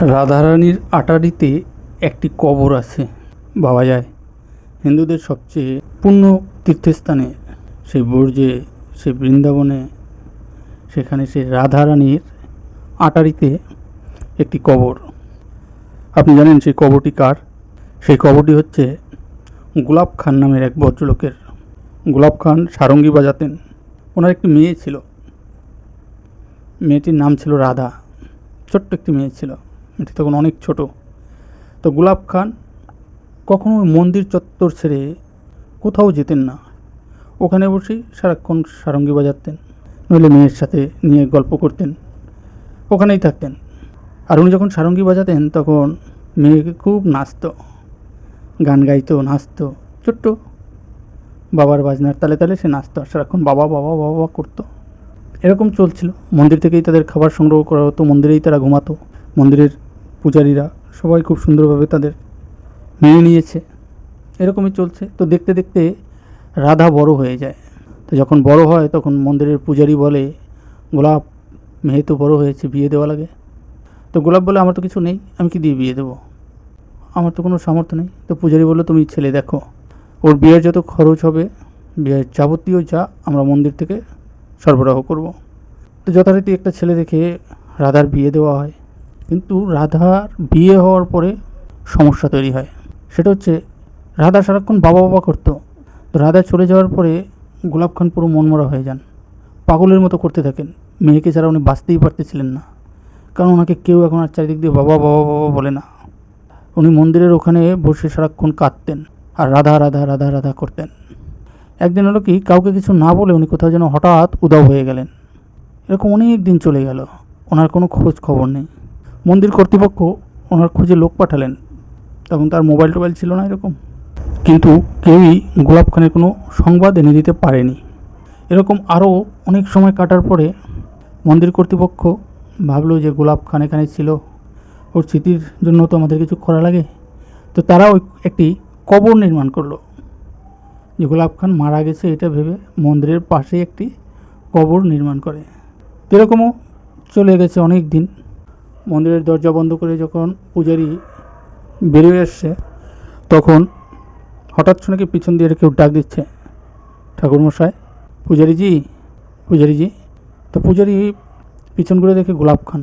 রাধারানীর আটারিতে একটি কবর আছে ভাবা যায়। হিন্দুদের সবচেয়ে পূর্ণ তীর্থস্থানে সেই বর্জে সেই বৃন্দাবনে, সেখানে সেই রাধারানীর আটারিতে একটি কবর। আপনি জানেন সেই কবরটি কার? সেই কবরটি হচ্ছে গোলাপ খান নামের এক ভদ্রলোকের। গোলাপ খান সারঙ্গী বাজাতেন। ওনার একটি মেয়ে ছিল। মেয়েটির নাম ছিল রাধা। ছোট্ট একটি মেয়ে ছিল। মেয়েটি তখন অনেক ছোট। তো গোলাপ খান কখনো মন্দির চত্বর ছেড়ে কোথাও যেতেন না। ওখানে বসেই সারাক্ষণ সারঙ্গী বাজাতেন, নইলে মেয়ের সাথে নিয়ে গল্প করতেন। ওখানেই থাকতেন। আর উনি যখন সারঙ্গী বাজাতেন, তখন মেয়েকে খুব নাচতো। গান গাইতো, নাচতো। ছোট্ট বাবার বাজনার তালে তালে সে নাচতো সারাক্ষণ বাবা বাবা বাবা করতো। এরকম চলছিল। মন্দির থেকেই তাদের খাবার সংগ্রহ করা হতো, মন্দিরেই তারা ঘুমাতো। মন্দিরের পূজারীরা সবাই খুব সুন্দরভাবে তাদের মেনে নিয়েছে। এরকমই চলছে। তো দেখতে দেখতে রাধা বড় হয়ে যায়। তো যখন বড় হয়, তখন মন্দিরের পূজারী বলে, গোলাপ, মেয়ে তো বড় হয়েছে, বিয়ে দেওয়া লাগে? তো গোলাপ বলে, আমার তো কিছু নেই, আমি কি দিয়ে বিয়ে দেবো? আমার তো কোনো সামর্থ্য নেই। তো পূজারী বলল, তুমি ছেলে, দেখো, ওর বিয়ের যত খরচ হবে, বিয়ের যাবতীয় যা আমরা মন্দির থেকে সরবরাহ করব। তো যথারীতি একটা ছেলে দেখে রাধার বিয়ে দেওয়া হয়। কিন্তু রাধার বিয়ে হওয়ার পরে সমস্যা তৈরি হয়। সেটা হচ্ছে, রাধা সারাক্ষণ বাবা বাবা করতো। তো রাধা চলে যাওয়ার পরে গোলাপ খান পুরো মনমরা হয়ে যান। পাগলের মতো করতে থাকেন। মেয়েকে ছাড়া উনি বাঁচতেই পারতেছিলেন না। কারণ ওনাকে কেউ এখন আর চারিদিক দিয়ে বাবা বাবা বাবা বলে না। উনি মন্দিরের ওখানে বসে সারাক্ষণ কাঁদতেন আর রাধা রাধা রাধা রাধা করতেন। একদিন হলো কি, কাউকে কিছু না বলে উনি কোথাও যেন হঠাৎ উদাও হয়ে গেলেন। এরকম অনেক দিন চলে গেল। ওনার কোনো খোঁজ খবর নেই। মন্দির কর্তৃপক্ষ ওনার খোঁজে লোক পাঠালেন, তখন তার মোবাইল টোবাইল ছিল না এরকম। কিন্তু কেউই গোলাপ খানের কোনো সংবাদ এনে দিতে পারেনি। এরকম আরও অনেক সময় কাটার পরে মন্দির কর্তৃপক্ষ ভাবলো যে গোলাপ খান এখানে ছিল, ওর স্মৃতির জন্য তো আমাদের কিছু করা লাগে। তো তারা ওই একটি কবর নির্মাণ করল, যে গোলাপ খান মারা গেছে এটা ভেবে মন্দিরের পাশে একটি কবর নির্মাণ করে। এরকমও চলে গেছে অনেক দিন। মন্দিরের দরজা বন্ধ করে যখন পূজারি বেরিয়ে আসছে, তখন হঠাৎ শুনে কি পিছন দিয়ে কেউ ডাক দিচ্ছে, ঠাকুরমশাই। পূজারিজি পূজারিজি তো পূজারি পিছন ঘুরে দেখে গোলাপ খান।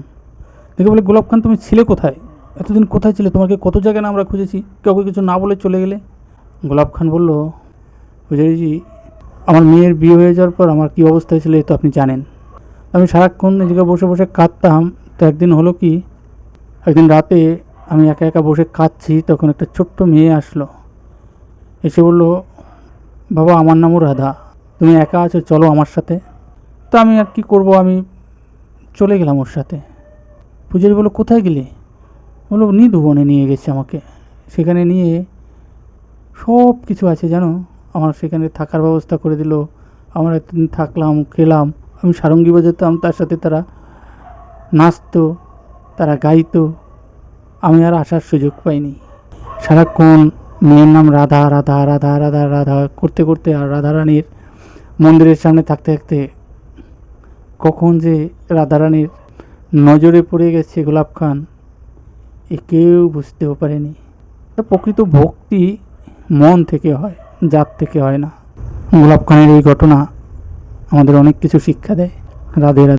দেখে বলে, গোলাপ খান, তুমি ছিলে কোথায়? এতদিন কোথায় ছিলে? তোমাকে কত জায়গায় না আমরা খুঁজেছি? কাউকে কিছু না বলে চলে গেলে? গোলাপ খান বলল পূজারিজি আমার মেয়ের বিয়ে হয়ে যাওয়ার পর আমার কী অবস্থা হয়েছিল এ তো আপনি জানেন। আমি সারাক্ষণ জায়গায় বসে বসে কাঁদতাম তো একদিন হলো কি, একদিন রাতে আমি একা একা বসে কাঁদছি তখন একটা ছোট্ট মেয়ে আসলো। এসে বলল, বাবা, আমার নামও রাধা। তুমি একা আছো, চলো আমার সাথে। তো আমি আর কি করব, আমি চলে গেলাম ওর সাথে। পূজারি বলল, কোথায় গেলে? বলল নিধুবনে নিয়ে গেছে আমাকে। সেখানে নিয়ে সব কিছু আছে, জানো? আমার সেখানে থাকার ব্যবস্থা করে দিল। আমরা থাকলাম, খেলাম। আমি সারঙ্গী বাজাতাম, তার সাথে তারা নাচতো, তারা গাইত। আমি আর আসার সুযোগ পাইনি। সারাক্ষণ মেয়ের নাম রাধা রাধা রাধা রাধা রাধা করতে করতে আর রাধারানীর মন্দিরের সামনে থাকতে থাকতে কখন যে রাধারানীর নজরে পড়ে গেছে গোলাপ খান, এ কেউ বুঝতেও পারেনি। প্রকৃত ভক্তি মন থেকে হয়, জাত থেকে হয় না। গোলাপ খানের এই ঘটনা আমাদের অনেক কিছু শিক্ষা দেয়। রাধে রাধে।